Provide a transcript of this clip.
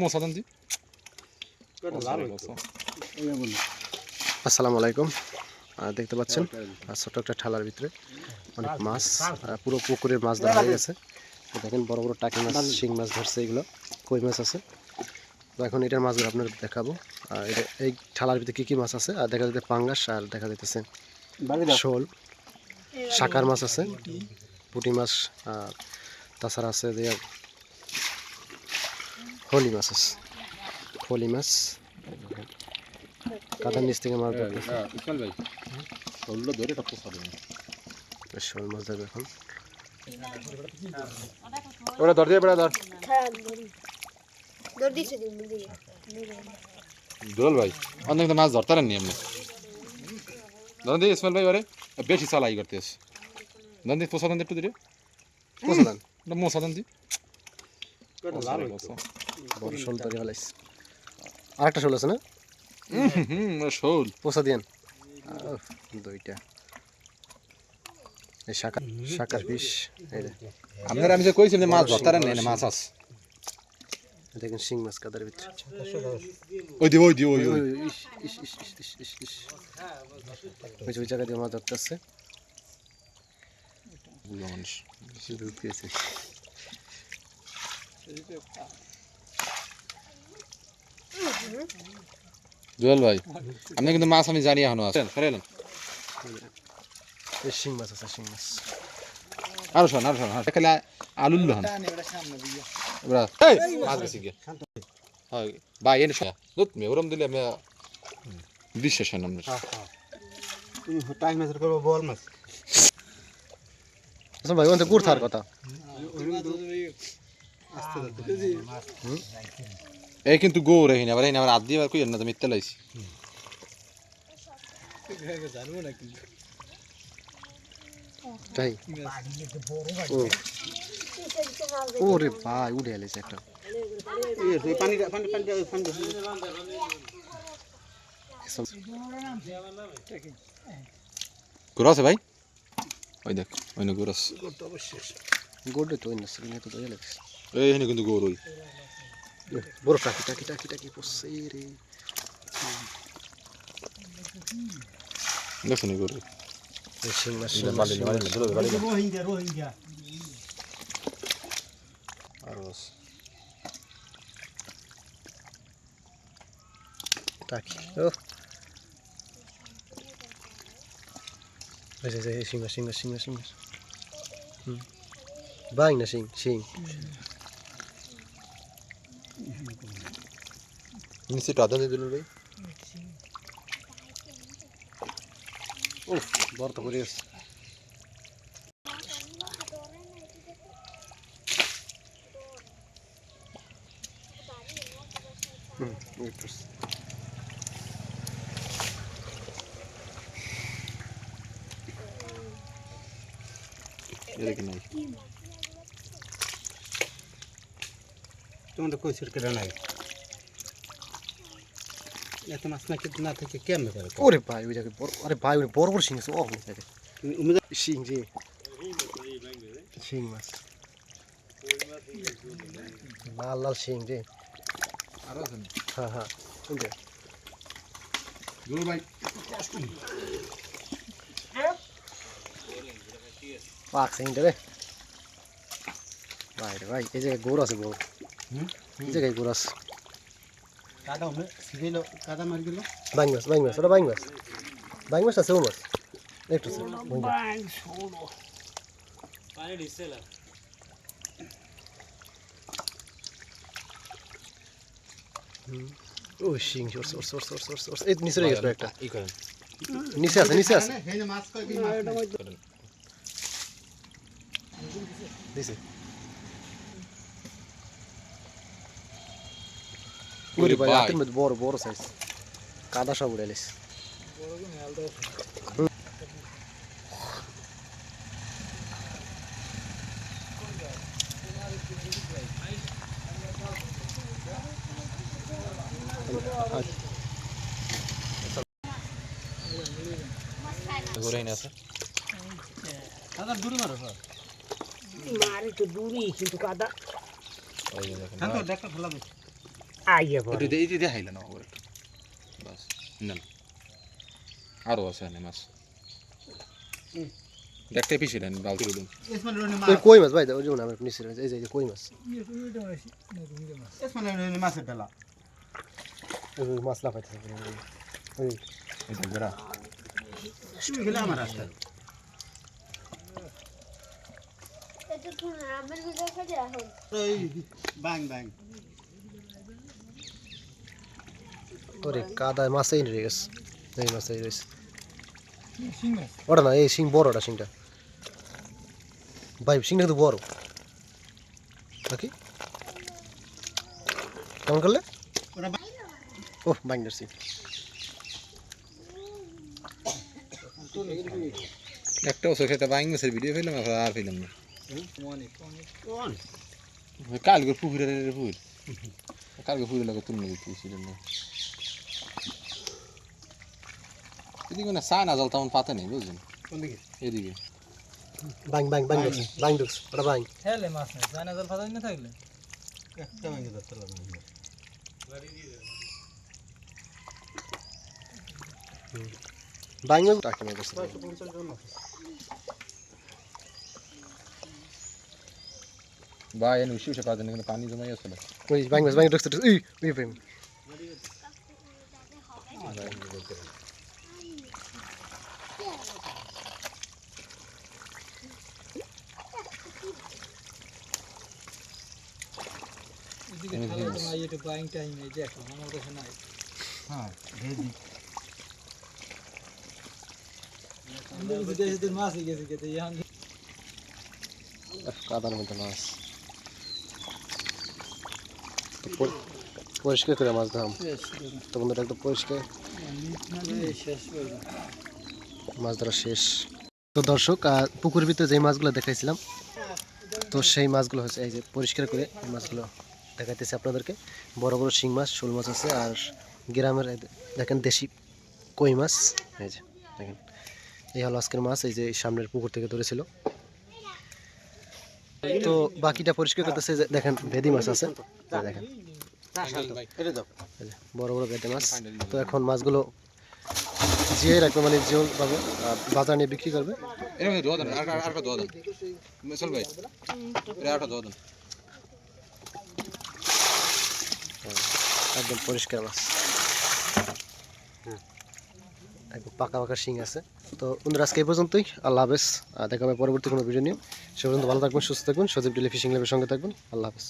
মশা দান দি আসসালামু আলাইকুম দেখতে পাচ্ছেন ছোট একটা ঠালার ভিতরে অনেক মাছ পুরো পুকুরের মাছ ধরা হয়ে গেছে দেখেন বড় বড় টাকি মাছ শিং মাছ ধরছে এগুলো কই মাছ আছে তো এখন এটার মাছগুলো আপনার দেখাবো আর এটা এই ঠালার ভিতরে কী কী মাছ আছে আর দেখা যাচ্ছে পাঙ্গাস আর দেখা যাইতেছে শোল শাকার মাছ আছে পুঁটি মাছ আর তাছাড়া আছে যে হলি মাছ আছে হলি মাছ কাদার নিচ থেকে মাছ পোষা শোল মাছ ধরবে এখন ওটা ধর দিয়ে বেড়া ধর দুলাল ভাই অনেক মাছ ধরতারেন নি এমনি ধরেন দি ইসমাইল ভাই ওরে বেশি চালাই করতে আছে ধরেন দি পোষা দান একটু এটা মশা দান দি বড় শোল তৈরি ফেলাইছে আরেকটা শোল আছে না? হুম শোল। পোষা দিয়েন। দুইটা। এই শাকা শাকার পিস এই আমি যে কইছিলাম যে মাছ ধরতারেন নি মাছ আছে। দেখেন শিং মাছ কাদার ভিতরে ওই দি ওই ওই ওই ওই, জায়গা দিয়ে মাছ ধরতে আসছে মানুষ দুধ পেয়েছে জুয়েল ভাই আপনি কিন্তু মাছ আমি জানি এখনও আছেন ফেরেলেন এই শিং মাছ আছে শিং মাছ। আরও শোন আরও শোন আর খালি আলুল হন এবার এই! মাছ গেছি গিয়ে। হয় ভাই এনে শোন। দুধ মে ওরম দিলে আমি বিশ্বাস হয় না তুমি টাইম মেজার করব বল মাছ। আচ্ছা ভাই ওখান থেকে গুড় কথা। এই কিন্তু গো রে হিনে আবার হিনে আবার আদি আবার কই না তো মিথ্যা লাইছি। তাই? ও। ওরে ভাই উড়ে এলেছে একটা। পানি পানি পানি পানি গুড় আছে ভাই? ওই দেখ ওই না গুড় আছে। গোডে তো না সিনে তো দয়া লাগছে। এই হিনে কিন্তু গৌর ওই বড় টাকি টাকি টাকি টাকি পড়ছে রে। দেখছেন গৌর। বালি শিং বালি মাছ। দুলো বালি রোহিঙ্গা রোহিঙ্গা। আর বাস টাকি ও এই যে এই শিং মাছ শিং মাছ শিং মাছ শিং মাছ হুম বাং না শিং শিং নিচে টাদা দিয়ে দিল ভাই ও বড় তো করে আছে হুম ওই তো। এদিকে নাই তোমাদের কই কেটে নাই? এত মাছ না কেটে না থেকে কেমন করে ওরে ভাই ওই জায়গায় বড় আরে ভাই ওরে বড় বড় শিং আছে ও ওই জায়গায়। উমেদ শিং রে শিং মাছ। লাল লাল শিং রে আর আছে হ্যাঁ হ্যাঁ। যে। ভাই। পাক শিং রে। ভাই রে ভাই এই জায়গায় গোর আছে বড় জায়গায় গোর আছে। কাদা উমে সিগেলো কাদা মারি গেল বাইং মাছ বাইং মাছ ওটা বাইং মাছ। বাইং মাছ আছে ও মাছ। একটু। ও শিং সরছে সরছে সরছে সরছে সরছে এই নিচে রয়ে একটা ই করেন। নিচে আছে নিচে আছে। মাছ কই দিছে। ওরে ভাই। হাতের মধ্যে বড় বড় সাইজ কাদা সব উড়ে দূরে মারো মারে তো দূরই কিন্তু কাদা আইয়া একটু দে- এই যে দেখাইলেন আমার একটু। বাস নেন। আরও আছে এখানে মাছ। দেখতে পিছিয়ে নেন বালতি দিন। মাছ। ওই কই মাছ ভাই? ওই যেমন আমরা নিচে রয়েছে, এই যে কই মাছ? রনি মাছের বেলা মাছ ওই এটা বেড়া। গেলে আমার রাস্তা এটা তো আমের ভিতরে খালি এখন। ওই বাং বাং। ওরে কাদায় মাছেই রয়ে গেছে। এই মাছেই রয়েছে। ওটা না এই শিং বড়টা শিংটা। ভাই শিংটা কিন্তু বড়। নাকি? কেমন করলে? ওটা ও বাইন্ডার শিং একটা ওষুধ খেতে বাইং মাছের ভিডিও ফেললাম আর ফেললাম না। কোন কালকে পুকুরের পুকুর। কালকে পুকুরের লাগে তুলনা দিতে ছিলেন না এদিকে না চা না জল তেমন পাতা নেই বুঝলেন বাং এদিকে বাং বাং ঢুকছে বাং ঢুকছে ওটা বাং খেলে মাছ নেই জল না থাকলে একটা ভাঙে যাচ্ছে টাকি এনে উসে উসে পানি জমাই আসছিল ওই বাং বাং ঢুকছে ঢুকছে। এই ওই প্রেম এদিকে খেলে তো নাই একটু বাইং টাইম এই দেখো আমার কাছে নাই হ্যাঁ ভেজি আমি বিদেশে দিন মাছ গেছে খেতে এখন কাদার মধ্যে মাছ। পরিষ্কার করে মাছ ধরাম। তো বন্ধুরা একদম পরিষ্কার। মাছ ধরা শেষ। তো দর্শক আহ, পুকুরের ভিতরে যে মাছগুলো দেখাইছিলাম তো সেই মাছগুলো হচ্ছে এই যে পরিষ্কার করে এই মাছগুলো দেখাইতেছি আপনাদেরকে। বড় বড় শিং মাছ শোল মাছ আছে আর গ্রামের দেখেন দেশি কই মাছ। এই যে দেখেন। এই হলো আজকের মাছ এই যে সামনের পুকুর থেকে ধরেছিল। তো বাকিটা পরিষ্কার করতেছে দেখেন ভেদি মাছ আছে। দেখেন। বড় বড় ভেদি মাছ। তো এখন মাছগুলো জিয়ে রাখবে মানে জিওভাবে বাজার নিয়ে বিক্রি করবে এর মধ্যে দোয়া দেন আর আর একটা দোয়া দেন চল ভাই এর একটা দোয়া দেন একদম পরিষ্কার মাছ। একদম পাকা পাকা শিং আছে। তো বন্ধুরা, আজকে এই পর্যন্তই। আল্লাহ হাফেজ। দেখা হবে পরবর্তী কোনো ভিডিও নিয়ে। সে পর্যন্ত ভালো থাকবেন, সুস্থ থাকবেন। সজীব ডেলি ফিশিং ল্যাবের সঙ্গে থাকবেন। আল্লাহ হাফেজ।